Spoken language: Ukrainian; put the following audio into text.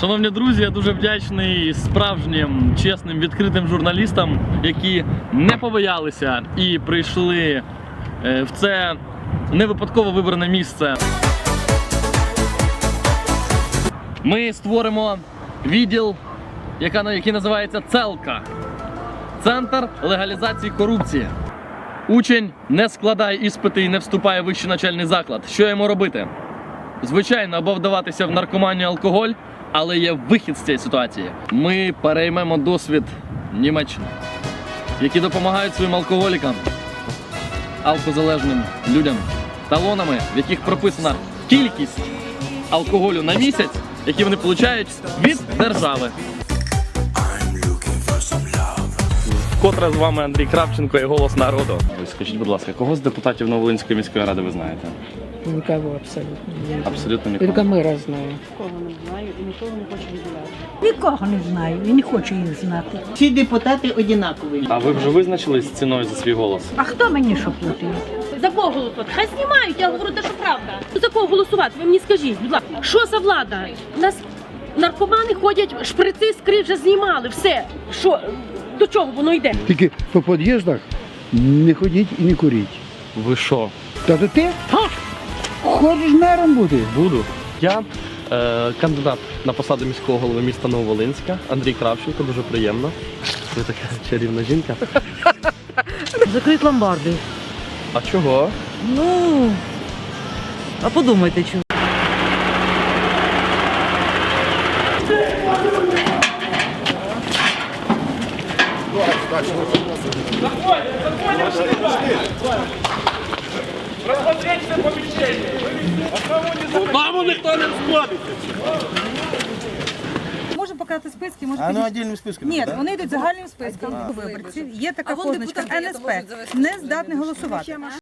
Шановні друзі, я дуже вдячний справжнім, чесним, відкритим журналістам, які не побоялися і прийшли е, в це не випадково вибране місце. Ми створимо відділ, який називається Целка. Центр легалізації корупції. Учень не складає іспити і не вступає в вищий навчальний заклад. Що йому робити? Звичайно, або вдаватися в наркоманію алкоголь, але є вихід з цієї ситуації. Ми переймемо досвід Німеччини, які допомагають своїм алкоголікам, алкозалежним людям, талонами, в яких прописана кількість алкоголю на місяць, які вони получають від держави. Вкотре з вами Андрій Кравченко і голос народу. Скажіть, будь ласка, кого з депутатів Новолинської міської ради ви знаєте? Никого абсолютно. Не знаю. Абсолютно Только нікого. мэра знаю. Нікого не знаю і нікого не хочу відділяти. Нікого не знаю і не хочу їх знати. Всі депутати однакові. А ви вже визначились з ціною за свій голос? А хто мені що платить? За кого голосувати? Хай знімають, я говорю те, що правда. За кого голосувати? Ви мені скажіть, будь ласка, що за влада? У нас наркомани ходять, шприци скри вже знімали, все. Що, до чого воно йде? Тільки по під'їздах не ходіть і не куріть. Ви що? Та то ти хочеш мером бути? Буду. Я е, кандидат на посаду міського голови міста Нововолинська, Андрій Кравченко, дуже приємно. Ви така чарівна жінка. Закрить ломбарди. А чого? Ну, а подумайте, чому. Можемо показати списки, може А ну отдельним списком. Ні, да? вони йдуть загальним списком виборців. Є така позначка НСП. Не здатний голосувати.